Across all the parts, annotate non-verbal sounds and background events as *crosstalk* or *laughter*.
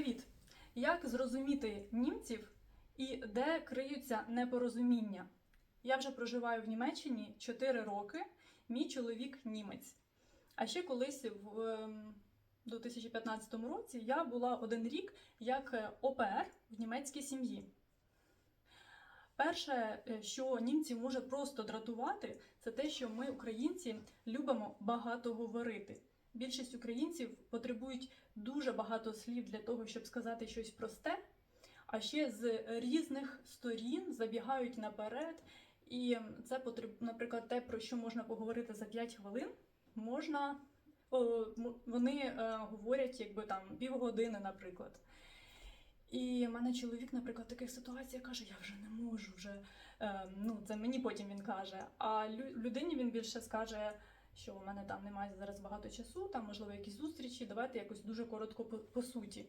Привіт! Як зрозуміти німців і де криються непорозуміння? Я вже проживаю в Німеччині 4 роки. Мій чоловік німець. А ще колись в ем, 2015 році я була один рік як е, ОПР в німецькій сім'ї. Перше, е, що німці може просто дратувати, це те, що ми, українці, любимо багато говорити. Більшість українців потребують дуже багато слів для того, щоб сказати щось просте, а ще з різних сторін забігають наперед. І це потреб... наприклад, те, про що можна поговорити за 5 хвилин, можна вони е, говорять якби там півгодини, наприклад. І мене чоловік, наприклад, в таких ситуаціях каже: я вже не можу вже. Е, ну, це мені потім він каже. А лю- людині він більше скаже, що у мене там немає зараз багато часу, там можливо якісь зустрічі. Давайте якось дуже коротко по, по суті.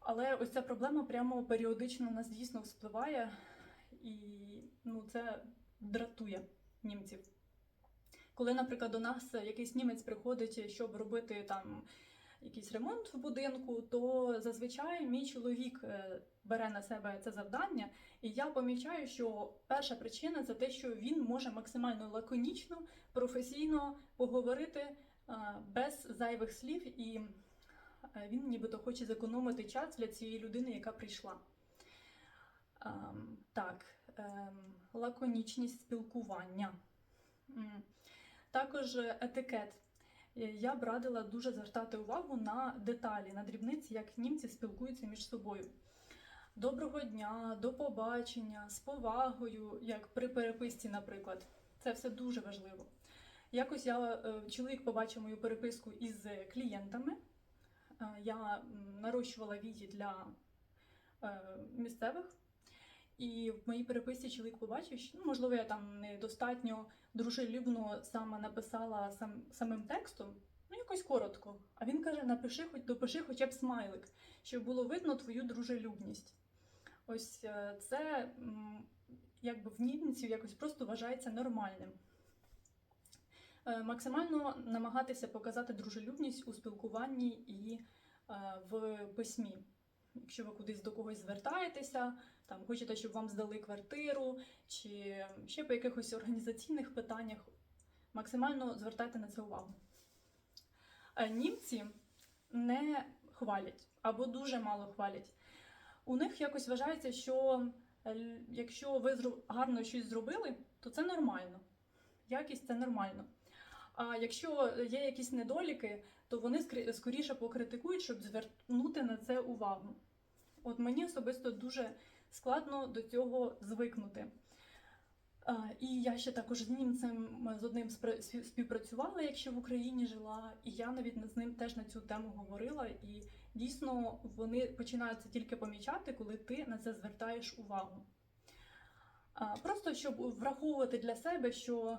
Але ось ця проблема прямо періодично нас дійсно вспливає, і ну, це дратує німців. Коли, наприклад, до нас якийсь німець приходить, щоб робити там якийсь ремонт в будинку, то зазвичай мій чоловік е, бере на себе це завдання, і я помічаю, що перша причина це те, що він може максимально лаконічно, професійно поговорити е, без зайвих слів, і е, він нібито хоче зекономити час для цієї людини, яка прийшла. Ем, Так, ем, лаконічність спілкування. Також етикет. Е, Я б радила дуже звертати увагу на деталі, на дрібниці, як німці спілкуються між собою. Доброго дня, до побачення, з повагою, як при переписці, наприклад. Це все дуже важливо. Якось я е, чоловік побачив мою переписку із клієнтами. Е, Я нарощувала вії для місцевих. І в моїй переписці чоловік побачив, що ну, можливо, я там недостатньо дружелюбно саме написала сам, самим текстом, ну якось коротко. А він каже: напиши, хоч допиши хоча б смайлик, щоб було видно твою дружелюбність. Ось е, це якби в німців якось просто вважається нормальним. Е, Максимально намагатися показати дружелюбність у спілкуванні і е, в письмі. Якщо ви кудись до когось звертаєтеся, там хочете, щоб вам здали квартиру, чи ще по якихось організаційних питаннях, максимально звертайте на це увагу. Е, Німці не хвалять або дуже мало хвалять. У них якось вважається, що е, якщо ви гарно щось зробили, то це нормально. Якість це нормально. А якщо є якісь недоліки, то вони скоріше покритикують, щоб звернути на це увагу. От мені особисто дуже складно до цього звикнути. І я ще також з німцем з одним співпрацювала, якщо в Україні жила, і я навіть з ним теж на цю тему говорила. І дійсно вони починають це тільки помічати, коли ти на це звертаєш увагу. Просто щоб враховувати для себе, що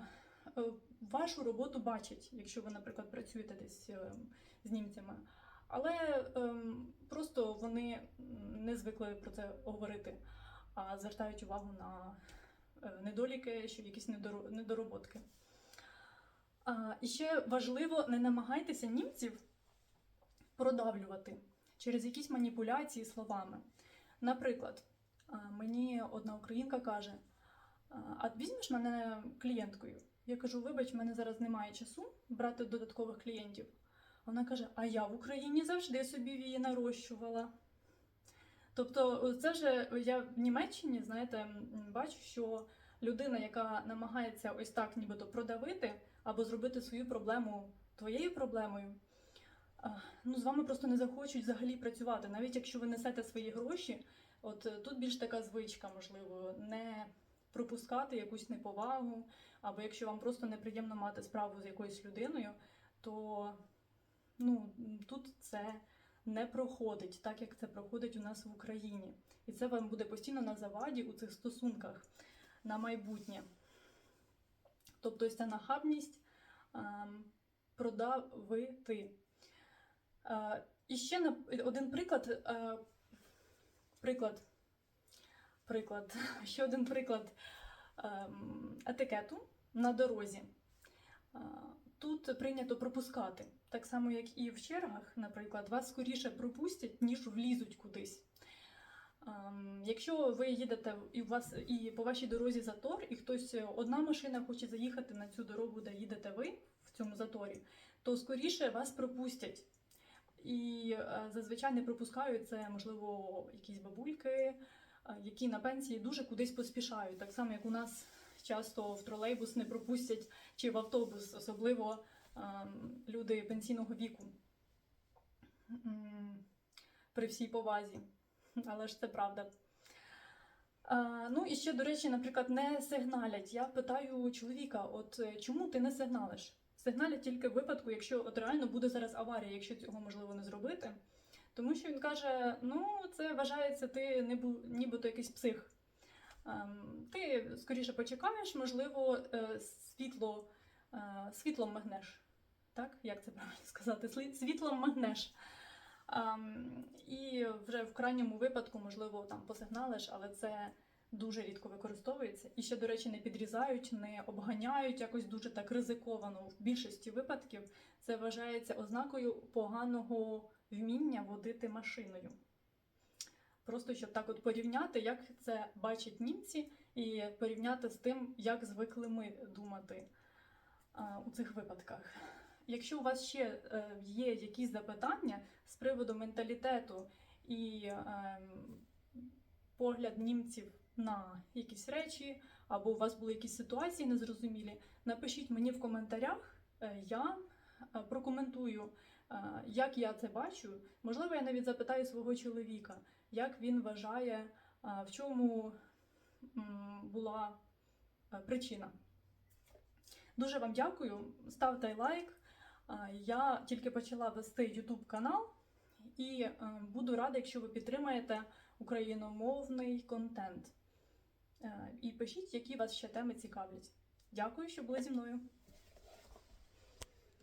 вашу роботу бачать, якщо ви, наприклад, працюєте десь е, з німцями. Але ем, просто вони не звикли про це говорити, а звертають увагу на е, недоліки, що якісь недороботки. І ще важливо, не намагайтеся німців продавлювати через якісь маніпуляції словами. Наприклад, мені одна українка каже: а візьмеш мене клієнткою? Я кажу: вибач, в мене зараз немає часу брати додаткових клієнтів. Вона каже: А я в Україні завжди собі вії нарощувала. Тобто, це вже я в Німеччині, знаєте, бачу, що людина, яка намагається ось так нібито продавити або зробити свою проблему твоєю проблемою, ну, з вами просто не захочуть взагалі працювати. Навіть якщо ви несете свої гроші, от тут більш така звичка, можливо, не пропускати якусь неповагу, або якщо вам просто неприємно мати справу з якоюсь людиною, то ну, тут це не проходить так, як це проходить у нас в Україні. І це вам буде постійно на заваді у цих стосунках на майбутнє. Тобто ця нахабність ем, продавити. Е, і ще на, один приклад. Е, приклад. Приклад. *laughs* Ще один приклад ем, етикету на дорозі. Е, Тут прийнято пропускати. так само як і в чергах, наприклад, вас скоріше пропустять, ніж влізуть кудись. Ем, Якщо ви їдете і у вас і по вашій дорозі затор, і хтось е, одна машина хоче заїхати на цю дорогу, де їдете ви в цьому заторі, то скоріше вас пропустять. І е, зазвичай не пропускають це, можливо, якісь бабульки, які на пенсії дуже кудись поспішають. Так само, як у нас часто в тролейбус не пропустять чи в автобус, особливо люди пенсійного віку. При всій повазі. Але ж це правда. А, ну і ще, до речі, наприклад, не сигналять. Я питаю чоловіка: от е, чому ти не сигналиш? Сигналять тільки в випадку, якщо от реально буде зараз аварія, якщо цього можливо не зробити. Тому що він каже: ну, це вважається, ти нібу, нібито якийсь псих. Ем, ти скоріше почекаєш, можливо, е, світло, е, світлом мигнеш. Так, як це правильно сказати? Світлом мигнеш. Ем, і вже в крайньому випадку, можливо, там посигналиш, але це дуже рідко використовується. І ще, до речі, не підрізають, не обганяють якось дуже так ризиковано. В більшості випадків це вважається ознакою поганого вміння водити машиною. Просто щоб так от порівняти, як це бачать німці, і порівняти з тим, як звикли ми думати а, у цих випадках. Якщо у вас ще е, є якісь запитання з приводу менталітету і ем, погляд німців на якісь речі, або у вас були якісь ситуації незрозумілі, напишіть мені в коментарях, е, я е, прокоментую, е, як я це бачу. Можливо, я навіть запитаю свого чоловіка, як він вважає, е, в чому була е, причина. Дуже вам дякую. Ставте лайк. Я тільки почала вести YouTube канал і е, буду рада, якщо ви підтримаєте україномовний контент. Е, І пишіть, які вас ще теми цікавлять. Дякую, що були зі мною.